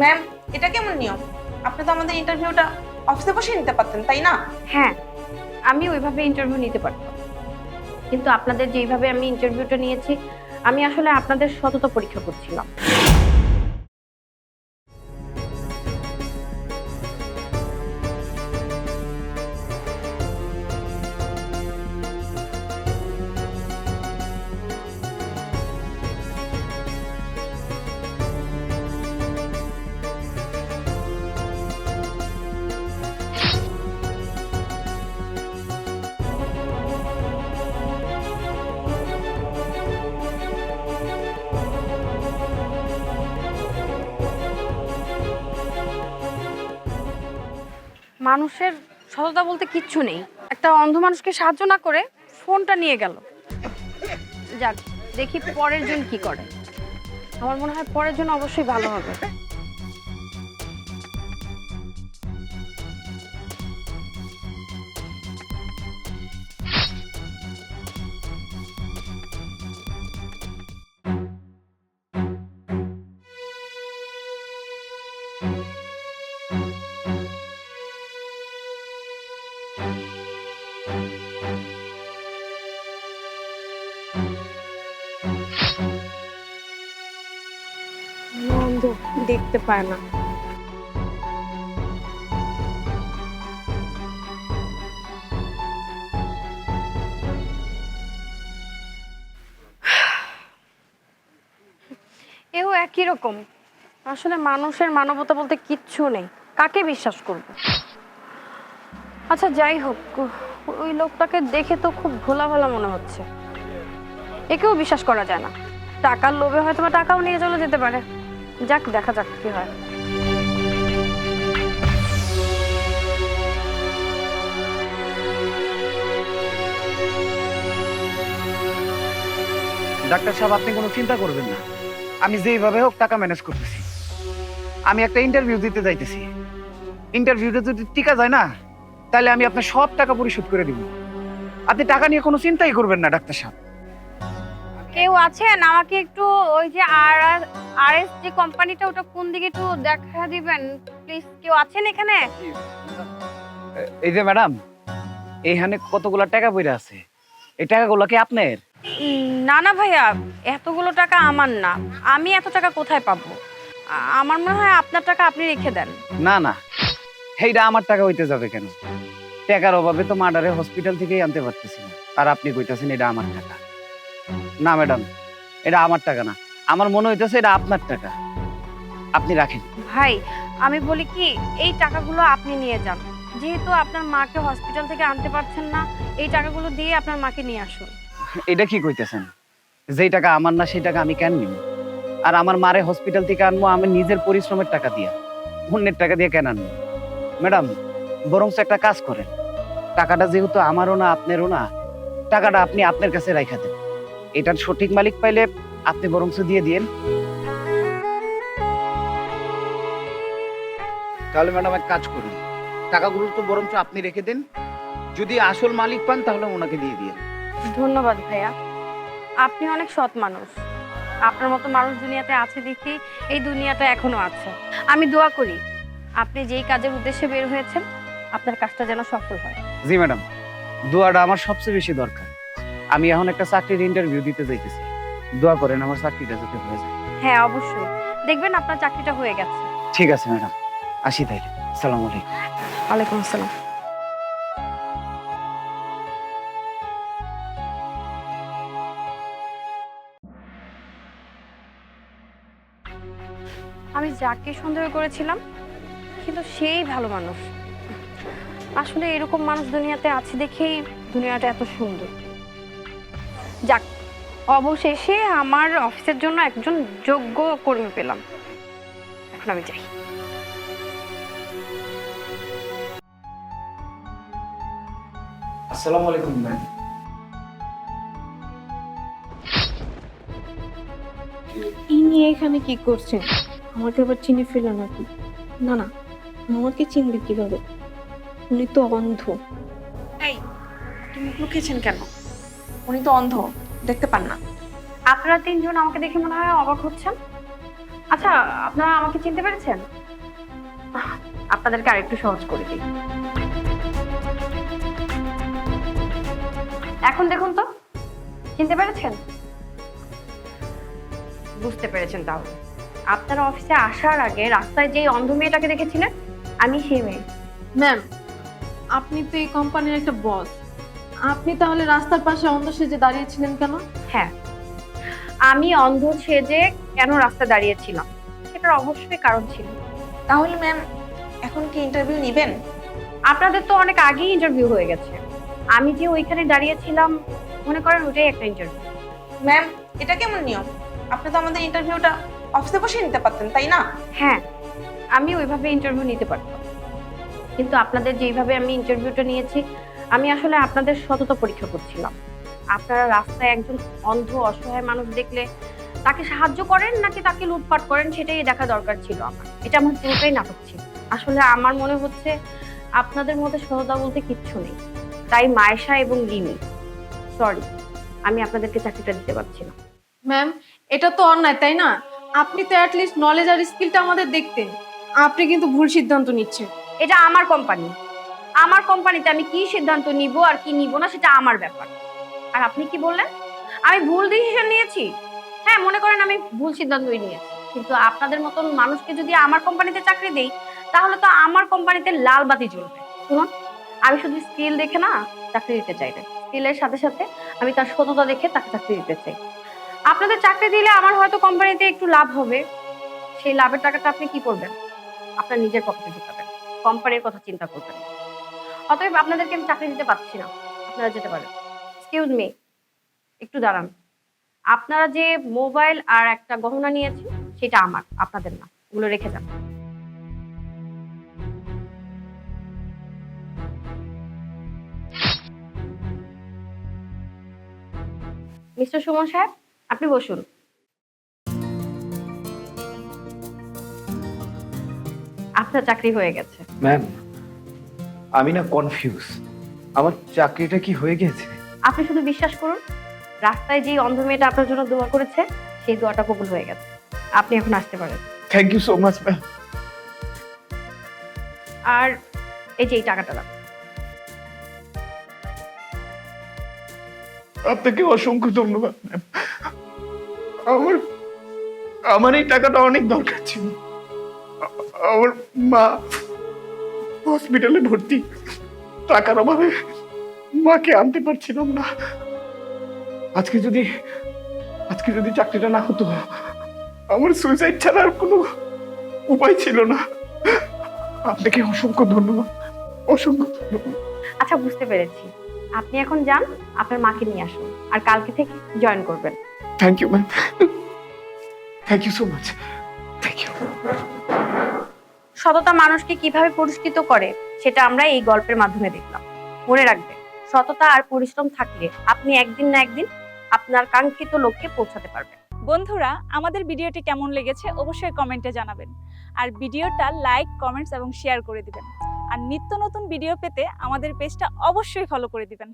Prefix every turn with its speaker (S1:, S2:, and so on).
S1: Ma'am এটা কেমন নিয়ম? আপনি তো আমাদের ইন্টারভিউটা অফিসে বসে নিতে পারতেন, তাই না?
S2: হ্যাঁ আমি ওইভাবে ইন্টারভিউ নিতে পারতাম। কিন্তু আপনাদের যেইভাবে আমি ইন্টারভিউটা নিয়েছি, আমি আসলে আপনাদের সততা পরীক্ষা করছিলাম। মানুষের সততা বলতে কিচ্ছু নেই। একটা অন্ধ মানুষকে সাহায্য না করে ফোনটা নিয়ে গেল। যাক, দেখি পরের জন কি করে। আমার মনে হয় পরের জন অবশ্যই ভালো হবে। দেখতে পায় না। এও একই রকম। আসলে মানুষের মানবতা বলতে কিচ্ছু নেই। কাকে বিশ্বাস করব? আচ্ছা যাই হোক, ওই লোকটাকে দেখে তো খুব ভোলা ভালা মনে হচ্ছে। একেও বিশ্বাস করা যায় না। টাকার লোভে হয়তো বা টাকাও নিয়ে চলে যেতে পারে। যাক, দেখা যাক কি হয়।
S3: ডাক্তার সাহেব, আপনি কোনো চিন্তা করবেন না। আমি যেইভাবে হোক টাকা ম্যানেজ করতেছি। আমি একটা ইন্টারভিউ দিতে যাইতেছি। ইন্টারভিউটা যদি টিকা যায় না, তাহলে আমি আপনার সব টাকা পরিশোধ করে দিব। আপনি টাকা নিয়ে কোনো চিন্তাই করবেন না, ডাক্তার সাহেব।
S2: কেউ আছেন? আমাকে একটু ওই যে আর আর এস যে কোম্পানিটা ওটা কোন দিকে একটু দেখা দিবেন? প্লিজ কেউ আছেন এখানে?
S3: এই যে ম্যাডাম এইখানে কতগুলো টাকা পড়ে আছে? এই টাকাগুলো কি আপনার?
S2: না না ভাইয়া এতগুলো টাকা আমার না। আমি এত টাকা কোথায় পাবো? আ- আমার মনে হয় আপনার টাকা আপনি রেখে দেন।
S3: না না এইটা আমার টাকা হইতে যাবে কেন? টাকার অভাবে তো মার্ডারে হসপিটাল থেকেই আনতে পারতেছি না। আর আপনি কইতাছেন এটা আমার টাকা। না ম্যাডাম এটা আমার টাকা না। আমার মনে হইতেছে এটা আপনার টাকা। আপনি রাখেন।
S2: ভাই আমি বলি কি এই টাকাগুলো আপনি নিয়ে যান। যেহেতু আপনার মাকে হসপিটাল থেকে আনতে পারছেন না এই টাকাগুলো দিয়ে আপনার মাকে নিয়ে আসুন।
S3: এটা কি কইতেছেন? যেই টাকা আমার না সেই টাকা আমি কেন নিব? আর আমার মারে হসপিটাল থেকে আনব আমি নিজের পরিশ্রমের টাকা দিয়া। অন্যের টাকা দিয়ে কেন আনব? ম্যাডাম বরং একটা কাজ করেন। টাকাটা যেহেতু আমারও না আপনারও না টাকাটা আপনি আপনার কাছে রাখা দেন। এটার সঠিক মালিক পাইলে আপনি বরং দিয়ে দিয়েন। তাহলে ম্যাডাম এক কাজ করুন। টাকাগুলো তো বরঞ্চ আপনি রেখে দেন। যদি আসল মালিক পান তাহলে ওনাকে দিয়ে দিয়ে
S2: ধন্যবাদ ভাইয়া। আপনি অনেক সৎ মানুষ। আপনার মতো মানুষ দুনিয়াতে আছে দেখি এই দুনিয়াটা এখনও আছে। আমি দোয়া করি আপনি যেই কাজের উদ্দেশ্যে বের হয়েছেন আপনার কাজটা যেন সফল হয়।
S3: জি ম্যাডাম দোয়াটা আমার সবচেয়ে বেশি দরকার। আমি এখন একটা চাকরির ইন্টারভিউ দিতে যাইতেছি। দোয়া করেন আমার চাকরিটা যাতে হয়ে যায়।
S2: হ্যাঁ অবশ্যই। দেখবেন আপনার চাকরিটা হয়ে গেছে।
S3: ঠিক আছে ম্যাডাম আসি তাইলে। সালাম আলাইকুম।
S2: ওয়ালাইকুম আসসালাম। আমি যাকে সন্দেহ করেছিলাম কিন্তু সেই ভালো মানুষ। আসলে এরকম মানুষ দুনিয়াতে আছে দেখেই দুনিয়াটা এত সুন্দর। যাক অবশেষে আমার অফিসের জন্য একজন যোগ্য কর্মী পেলাম। এখন আমি যাই।
S3: আসসালামু আলাইকুম ম্যাম।
S4: ইনি এখানে কি করছেন? আমাকে আবার চিনে ফেলো নাকি? না না আমাকে চিনবে কীভাবে? উনি তো অন্ধ।
S1: এই আপনি মুখ লুকিয়েছেন কেন? উনি তো অন্ধ দেখতে পান না।
S2: আপনারা তিনজন আমাকে দেখে মনে হয় অবাক হচ্ছেন। আচ্ছা আপনারা আমাকে চিনতে পেরেছেন? আপনাদেরকে আরেকটু সহজ করে দিই। এখন দেখুন তো চিনতে পেরেছেন? বুঝতে পেরেছেন তাহলে। আপনারা অফিসে আসার আগে রাস্তায় যে অন্ধ মেয়েটাকে দেখেছিলেন আমি সেই মেয়ে।
S4: ম্যাম আপনি তো এই কোম্পানির একটা বস। আপনি তাহলে রাস্তার পাশে অন্ধ সেজে দাঁড়িয়েছিলেন কেন?
S2: হ্যাঁ। আমি অন্ধ সেজে কেন রাস্তায় দাঁড়িয়েছিলাম? সেটার অবশ্যই কারণ ছিল।
S1: তাহলে ম্যাম এখন কি ইন্টারভিউ নেবেন?
S2: আপনাদের তো অনেক আগেই ইন্টারভিউ হয়ে গেছে। আমি যে ওইখানে দাঁড়িয়েছিলাম মনে করেন ওটাই একটা ইন্টারভিউ
S1: ম্যাম এটা কেমন নিয়ম? আপনি তো আমাদের ইন্টারভিউটা অফিসে বসে নিতে পারতেন তাই না?
S2: হ্যাঁ আমি ওইভাবে ইন্টারভিউ নিতে পারতাম। কিন্তু আপনাদের যেইভাবে আমি ইন্টারভিউটা নিয়েছি আমি আসলে আপনাদের সততা পরীক্ষা করছিলাম। আপনারা রাস্তায় একজন অন্ধ অসহায় মানুষ দেখলে তাকে সাহায্য করেন নাকি তাকে লুটপাট করেন সেটাই দেখা দরকার ছিল আমার। এটা আমার পুরোটাই নাটক ছিল। আসলে আমার মনে হচ্ছে আপনাদের মধ্যে সততা বলতে কিচ্ছু নেই। তাই মায়েশা এবং লিমি সরি আমি আপনাদেরকে চাকরিটা দিতে পারছি না।
S4: ম্যাম এটা তো অন্যায় তাই না? আপনি তো অ্যাটলিস্ট নলেজ আর স্কিলটা আমাদের দেখতেন। আপনি কিন্তু ভুল সিদ্ধান্ত নিচ্ছেন।
S2: এটা আমার কোম্পানি আমার কোম্পানিতে আমি কি সিদ্ধান্ত নিব আর কি নিব না সেটা আমার ব্যাপার। আর আপনি কি বললেন? আমি ভুল ডিসিশন নিয়েছি? হ্যাঁ মনে করেন আমি ভুল সিদ্ধান্তই নিয়েছি। কিন্তু আপনাদের মতন মানুষকে যদি আমার কোম্পানিতে চাকরি দেই, তাহলে তো আমার কোম্পানিতে লাল বাতি জ্বলবে। শুনুন, আমি শুধু স্কিল দেখে না চাকরি দিতে চাই। না স্কিলের সাথে সাথে আমি তার সততা দেখে তাকে চাকরি দিতে চাই। আপনাদের চাকরি দিলে আমার হয়তো কোম্পানিতে একটু লাভ হবে। সেই লাভের টাকাটা আপনি কি করবেন? আপনার নিজের পকেটে ঢুকাবেন। কোম্পানির কথা চিন্তা করবেন। অতএব আপনাদেরকে আমি চাকরি দিতে পারছি না। আপনারা যেতে পারেন। এক্সকিউজ মি একটু দাঁড়ান। আপনারা যে মোবাইল আর একটা গহনা নিয়েছেন, সেটা আমার, আপনাদের না। ওগুলো রেখে যান। মিস্টার সুমন সাহেব, আপনি বসুন। আপনার চাকরি হয়ে গেছে।
S5: ম্যাম আমি না কনফিউজ আমার চাকরিটা কি হয়ে গেছে?
S2: আপনি শুধু বিশ্বাস করুন রাস্তায় যে অন্ধ মেয়েটা আপনার জন্য দোয়া করেছে সেই দোয়াটা কবুল হয়ে গেছে। আপনি এখন আসতে পারেন।
S5: Thank you so much ma'am
S2: আর এই যে এই টাকাটা রাখুন।
S5: আপনাকে অসংখ্য ধন্যবাদ ম্যাম আমার আমার এই টাকাটা অনেক দরকার ছিল। আমার মা হসপিটালে ভর্তি। টাকার অভাবে মাকে আনতে পারছিলাম না। আজকে যদি আজকে যদি চাকরিটা না হতো আমার সুইসাইড ছাড়া আর কোনো উপায় ছিল না। আপনাকে অসংখ্য ধন্যবাদ। অসংখ্য ধন্যবাদ।
S2: আচ্ছা বুঝতে পেরেছি। আপনি এখন যান আপনার মাকে নিয়ে আসুন আর কালকে থেকে জয়েন করবেন।
S5: Thank you ma'am thank you so much
S2: সততা মানুষকে কীভাবে পুরস্কৃত করে, সেটা আমরা এই গল্পের মাধ্যমে দেখলাম। মনে রাখবেন সততা আর পরিশ্রম থাকলে আপনি একদিন না একদিন আপনার কাঙ্ক্ষিত লক্ষ্যে পৌঁছাতে পারবেন।
S6: বন্ধুরা, আমাদের ভিডিওটি কেমন লেগেছে অবশ্যই কমেন্টে জানাবেন। আর ভিডিওটা লাইক, কমেন্টস এবং শেয়ার করে দিবেন। আর নিত্য নতুন ভিডিও পেতে আমাদের পেজটা অবশ্যই ফলো করে দিবেন।